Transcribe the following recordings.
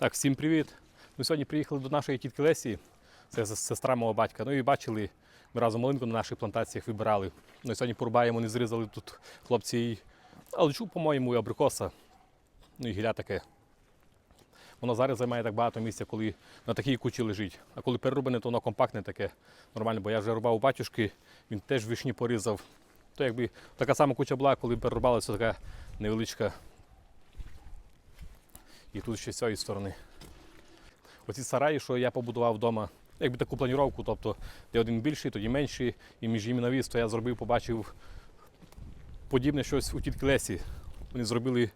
Так, всім привіт. Ми сьогодні приїхали до нашої тітки Лесі, це сестра мого батька. Ну і бачили, ми разом малинку на наших плантаціях вибирали. Ну і сьогодні порубаємо, не зрізали тут хлопці і алчу, по-моєму, і абрикоса. Ну і гілля таке. Воно зараз займає так багато місця, коли на такій кучі лежить. А коли перерубане, то воно компактне таке нормально, бо я вже рубав у батюшки, він теж вишні порізав. То якби така сама куча була, коли перерубали, це така невеличка. І тут ще з цієї сторони. Оці сараї, що я побудував вдома, якби таку планіровку, тобто де один більший, тоді менший, і між ними навіс, то я зробив, побачив подібне щось у тітки Лесі. Вони зробили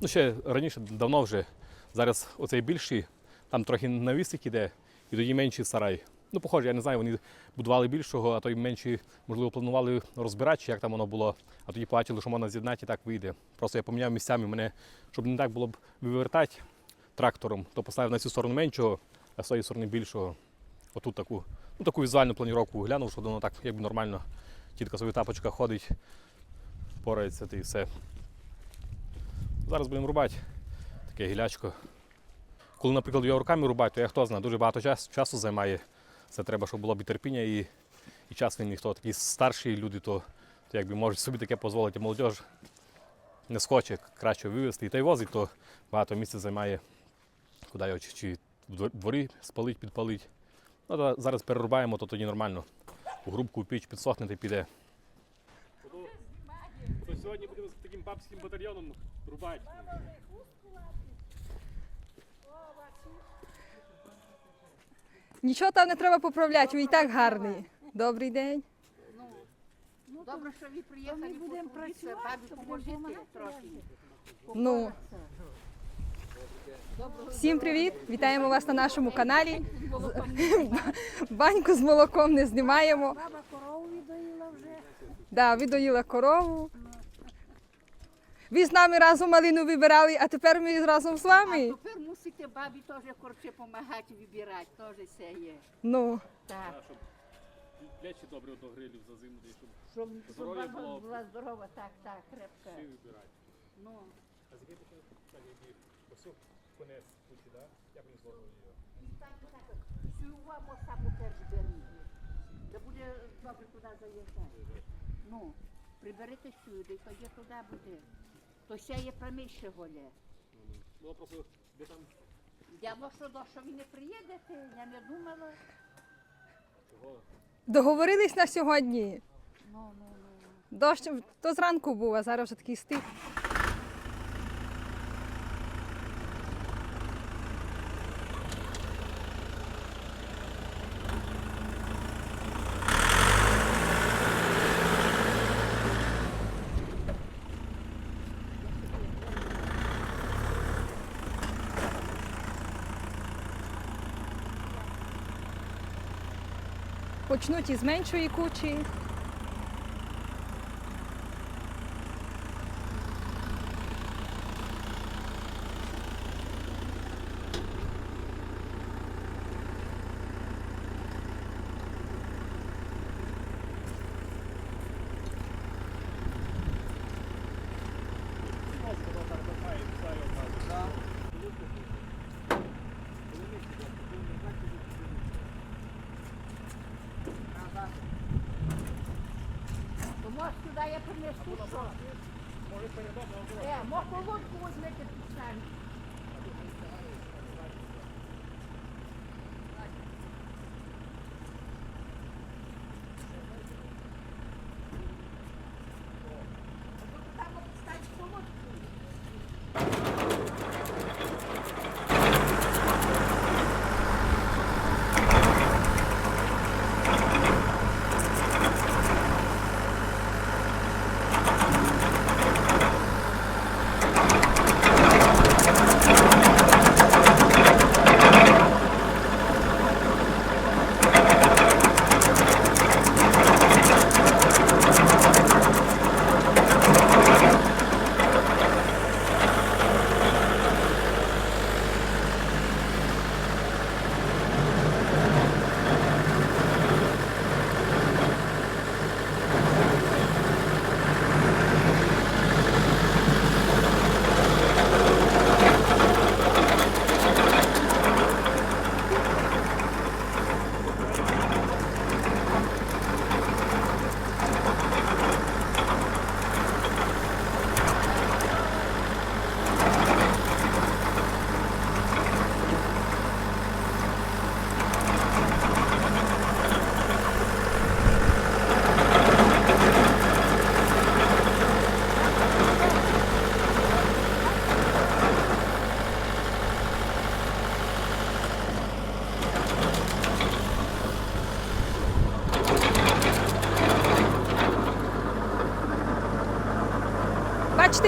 ну ще раніше, давно вже. Зараз оцей більший, там трохи навісик іде, і тоді менший сарай. Ну, похоже, я не знаю, вони будували більшого, а той менший, можливо, планували розбирати, чи як там воно було, а тоді побачили, що можна з'єднати і так вийде. Просто я поміняв місцями мене, щоб не так було б вивертати трактором, то поставив на цю сторону меншого, а з цієї сторони більшого. Отут таку, ну, таку візуальну планіровку глянув, що воно так якби нормально. Тітка собі тапочка ходить, порається і все. Зараз будемо рубати таке гілячко. Коли, наприклад, його руками рубати, то я хто знає, дуже багато часу займає. Це треба, щоб було б і терпіння і, і час він ніхто. Такі старші люди, то, то якби можуть собі таке дозволити. Молодь не схоче краще вивезти. І та й возить, то багато місця займає, куди його чи, в дворі спалить, підпалить. Ну, то зараз перерубаємо, то тоді нормально. У грубку піч підсохне та піде. Сьогодні будемо з таким бабським батальйоном рубати. Нічого там не треба поправляти, він і так гарний. Добрий день. Добре, що ви приїхали, будемо працювати, бабі поможете трохи. Ну. Всім привіт! Вітаємо вас на нашому каналі. Баньку з молоком не знімаємо. Баба корову відоїла вже. Да, ви доїла корову. Ви з нами разом малину вибирали, а тепер ми разом з А вами. тепер мусите бабі теж корче допомагати вибирати, теж все є. Ну, Так. щоб плечі добре догрилів за зиму, щоб Щоб, щоб Здоров'я баба було. була здорова, так, так, крепка. вибирати. Ну, А з який такий, так, який, ось конець путі, да? Як він зловив його? так, так. Цю вам саму теж беріть. Де буде добре туди заїжджати. Ну, приберете сюди, тоді туди буде. То ще є проміще голе. Було просто, де там Я бо що до що ви не приїдете, я не думала. чого? договорились на сьогодні. Ну, ну, ну. Дощ то зранку був, а зараз вже такий стих. Почнуть із меншої кучі. То може сюди я принесу що? Е,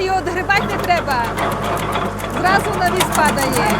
його догрибати не треба. Зразу на віз падає.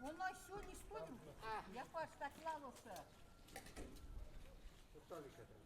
Воно сьогодні що я на когось пікнув.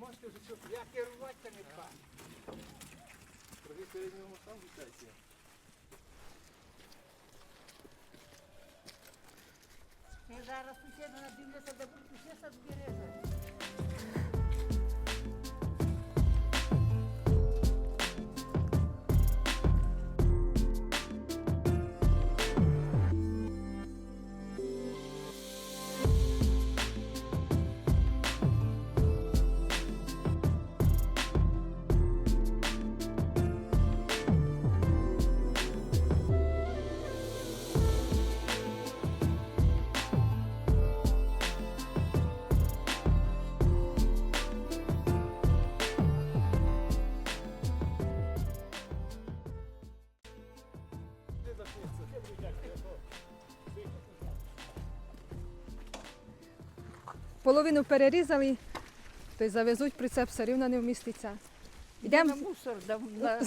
можете вже що Я керуватися не дбаю. Трохи середнього сам вітайте. Ми зараз сусіда надивляться, де будуть усі садбережа. Половину перерізали, то й завезуть прицеп, все рівно не вміститься. Йдемо мусор, да, на,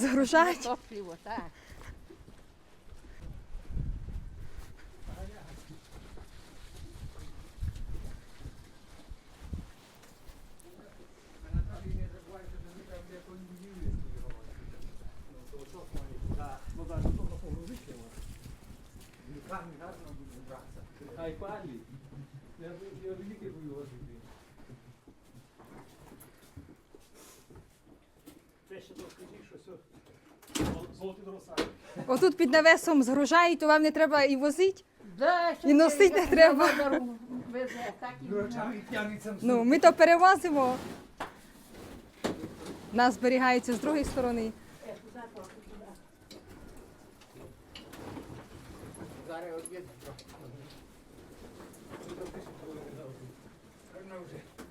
Так, ну гарно буде братися. Хай палі. Я я великий. Це ще що все. Дороса. отут під навесом згружають, то вам не треба і возити. Да, І носить не треба. Везе, так і Дурачами тягнеться Ну, ми то перевозимо. Нас зберігається з другої сторони. Зараз од'їде трохи. Гарно вже. То я так смішно буду. А тепер зберете. Скоро потроху хай сохне. Як сіно. Анатолій як бере, то буде.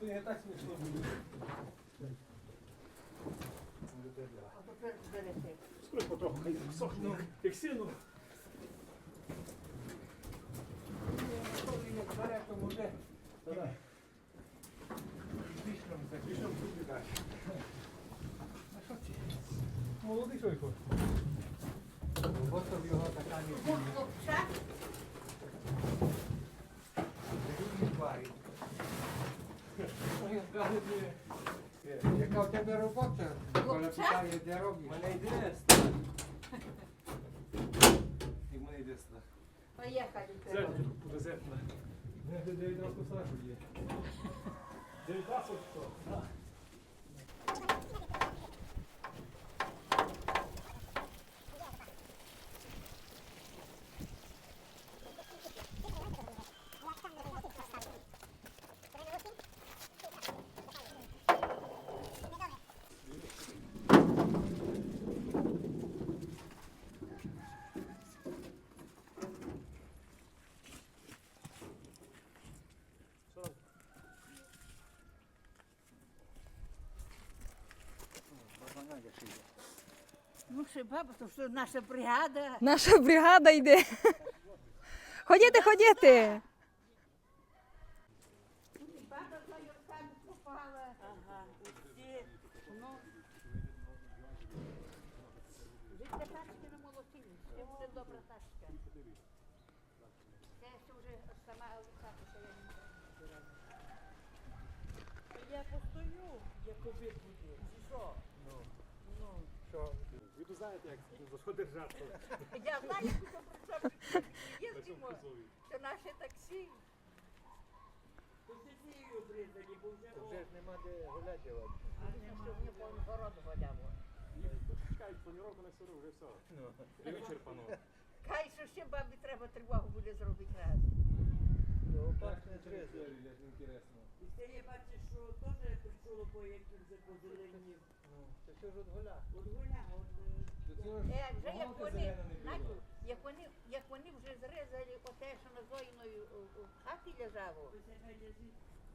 Звісно, так. Пішов туди далі. А що це? Молодий чоловік. Робота в його така не буде. Хлопчак, Люди тварі. Яка в тебе робота? питаю, де робиш? Мене йде страх. Як мене йде страх. Поїхали. Не, ти дев'ять років страху є. Ну, ще баба, то що наша бригада. Наша бригада йде. Ходіте, ходіте. Баба за юрками попала. Ага, усі. Ну. Тачки не молотили. Ще буде добра тачка. Це вже сама лишати, що я не Я постою, як обід буде. Що? Ви знаєте, як за що держатися. Я знаю, що їздимо. Це наше таксі. Посидію обрізані, бо вже Вже ж нема де гуляти. А не що мені по городу галяво. Чекають, планіровка на сиру, вже все. Вичерпано. Хай що ще бабі треба тривогу буде зробити раз. Так не треба, як інтересно. І це я бачу, що теж прийшло по яким. Ну, це все ж от гуля. От гуля, от е, ж Е, вже як вони, як вони, як вони вже зрізали оте, що на Зоїної у, у хаті лежало,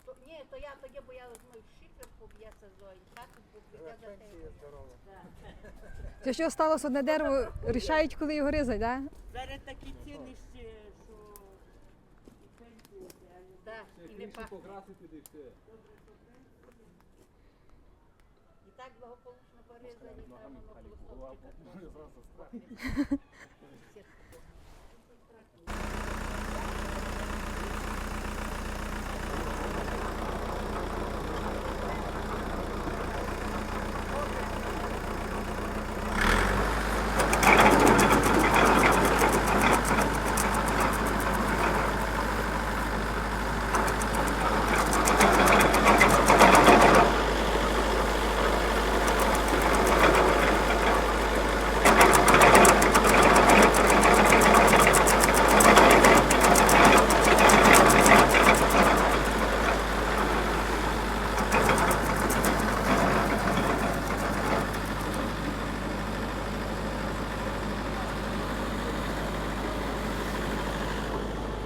то ні, то я тоді боялась, ну шифер поб'ється Зої, хату поб'ється за те. Це що сталося одне дерево, рішають, коли його різать, так? Да? Зараз такі ціни ще, що і пенсії, а не Да, Це і не пахне. покрасити і все. І так благополучно порізали, там воно колосочка.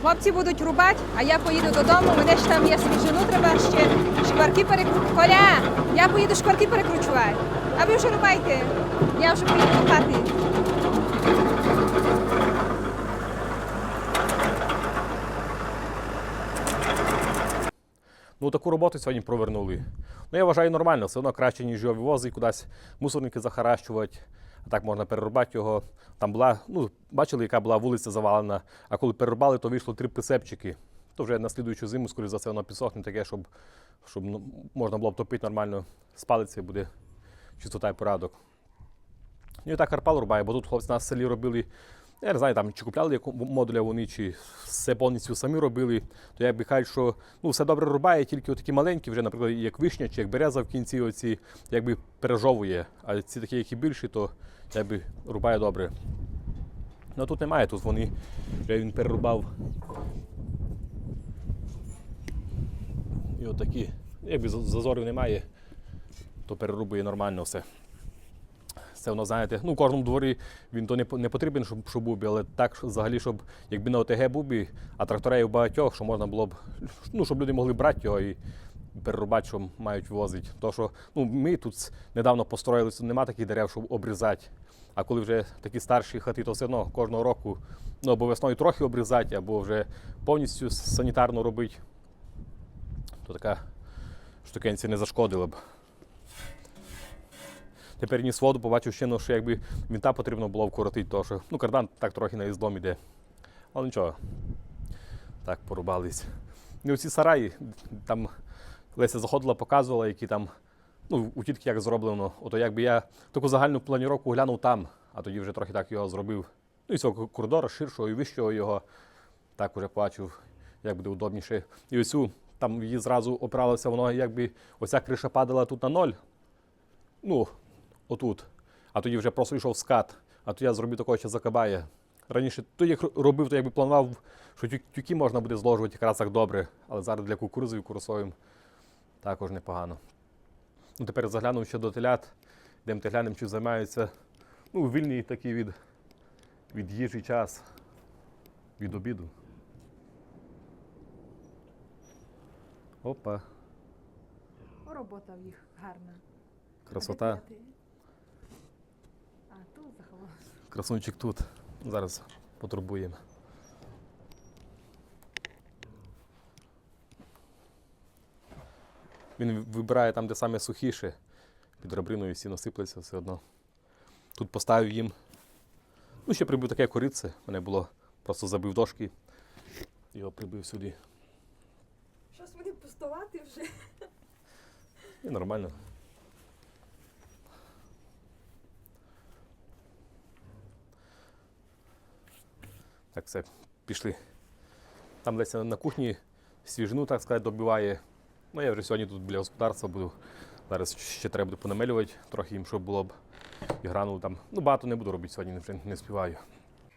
Хлопці будуть рубати, а я поїду додому. Мене ж там є свіжину, треба ще шкварки перекручувати. Коля, я поїду шкварки перекручувати. А ви вже рубайте. Я вже поїду до. Ну, таку роботу сьогодні провернули. Ну, я вважаю нормально, все одно краще, ніж його вивозити кудись мусорники захаращувати. А так можна перерубати його. Там була, ну, бачили, яка була вулиця завалена, а коли перерубали, то вийшло три присепчики. То вже на слідуючу зиму, скоріш за все, воно підсохне таке, щоб, щоб ну, можна було б топити нормально, спалиться буде чистота і порядок. Ну і так Карпал рубає, бо тут хлопці на селі робили. Я не знаю, там чи купляли модуля вони, чи все повністю самі робили. То я би кажуть, що ну, все добре рубає, тільки такі маленькі, вже, наприклад, як вишня чи як береза в кінці, оці, якби пережовує. А ці такі, які більші, то якби рубає добре. Ну тут немає, тут вони вже він перерубав. І отакі. Якби зазорів немає, то перерубує нормально все. Це воно, знаєте, ну, в кожному дворі він то не, не потрібен, щоб, щоб був, але так взагалі, щоб якби на ОТГ був, а тракторів багатьох, що можна було б, ну, щоб люди могли брати його і перерубати, що мають возити. То, що ну, ми тут недавно построїлися, нема таких дерев, щоб обрізати. А коли вже такі старші хати, то все одно кожного року ну, або весною трохи обрізати, або вже повністю санітарно робити, то така штукенція не зашкодила б. Тепер ніс воду, побачив ще, ну, що якби вінта потрібно було вкоротити, тому що ну, кардан так трохи на іздом іде. Але нічого. Так, порубались. І оці сараї, там Леся заходила, показувала, які там ну, у тітки як зроблено, ото якби я таку загальну планіровку глянув там, а тоді вже трохи так його зробив. Ну і цього коридору ширшого і вищого його так уже бачив, як буде удобніше. І оцю там її зразу опиралося, воно якби оця криша падала тут на ноль. Ну, отут. А тоді вже просто йшов скат. А то я зробив такого ще закабає. Раніше то як робив, то якби планував, що тю- тюки можна буде зложувати якраз так добре, але зараз для кукурузи і курсовим також непогано. Ну, тепер заглянув ще до телят, де ми глянемо, чи займаються ну, вільний такий від, від їжі час, від обіду. Опа, Робота в їх гарна. красота. А тут заховався. Красунчик тут. Зараз потурбуємо. Він вибирає там, де саме сухіше. Під ребриною сіно сиплеться все одно. Тут поставив їм. Ну, ще прибив таке корице. Мене було, просто забив дошки. Його прибив сюди. Щось мені пустувати вже. І нормально. Так, все, пішли. Там десь на кухні свіжину, так сказати, добиває. Ну, я вже сьогодні тут біля господарства буду. Зараз ще треба буде понамелювати, трохи їм, щоб було б і гранули там. Ну, багато не буду робити сьогодні, вже не співаю.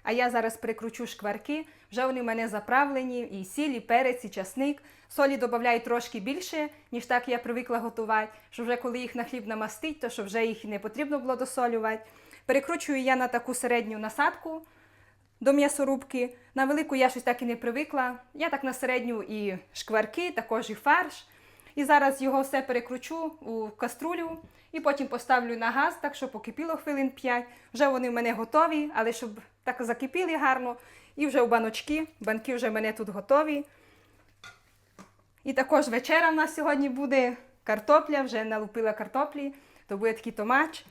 А я зараз прикручу шкварки. Вже вони в мене заправлені, і сіль, і перець, і часник. Солі додаю трошки більше, ніж так я привикла готувати. Що вже коли їх на хліб намастить, то що вже їх не потрібно було досолювати. Перекручую я на таку середню насадку до м'ясорубки. На велику я щось так і не привикла. Я так на середню і шкварки, також і фарш. І зараз його все перекручу у каструлю і потім поставлю на газ, так щоб покипіло хвилин 5. Вже вони в мене готові, але щоб так закипіли гарно. І вже в баночки. Банки вже в мене тут готові. І також вечера в нас сьогодні буде картопля, вже налупила картоплі, то буде такий томач.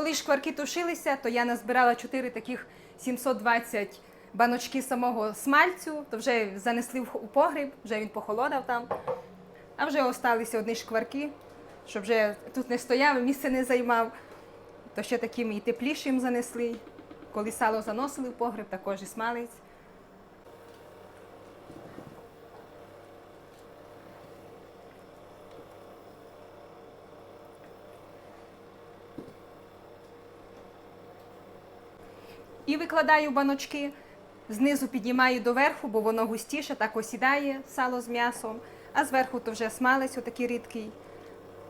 Коли шкварки тушилися, то я назбирала 4 таких 720 баночки самого смальцю, то вже занесли у погріб, вже він похолодав там. А вже осталися одні шкварки, щоб вже тут не стояв, місце не займав. То ще таким і теплішим занесли. Коли сало заносили в погріб, також і смалець. Викладаю баночки, знизу піднімаю доверху, бо воно густіше, так осідає сало з м'ясом, а зверху то вже смалець отакий рідкий.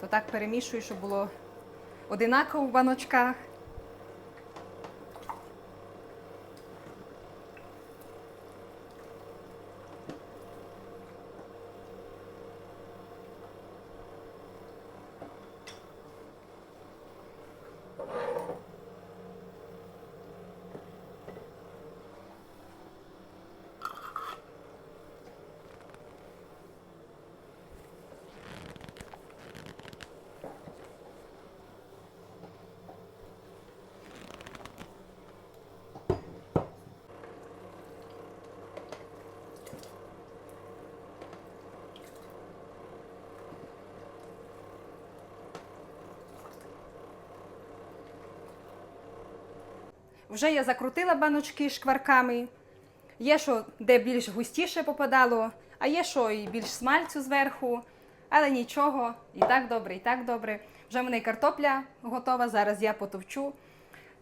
То так перемішую, щоб було одинаково в баночках. Вже я закрутила баночки шкварками. Є, що де більш густіше попадало, а є, що і більш смальцю зверху. Але нічого, і так добре, і так добре. Вже в мене і картопля готова, зараз я потовчу.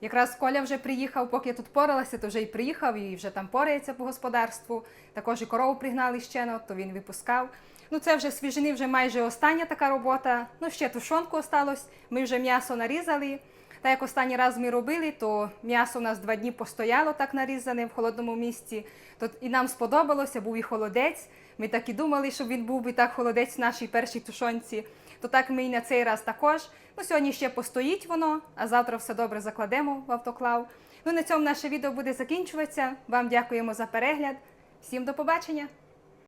Якраз Коля вже приїхав, поки я тут поралася, то вже і приїхав, і вже там порається по господарству. Також і корову пригнали ще, то він випускав. Ну, це вже свіжини, вже майже остання така робота. Ну, ще тушонку осталось. Ми вже м'ясо нарізали. Та як останній раз ми робили, то м'ясо у нас два дні постояло так нарізане в холодному місці. То і нам сподобалося, був і холодець. Ми так і думали, що він був би так холодець в нашій першій тушонці. То так ми і на цей раз також. Ну, сьогодні ще постоїть воно, а завтра все добре закладемо в автоклав. Ну, на цьому наше відео буде закінчуватися. Вам дякуємо за перегляд. Всім до побачення!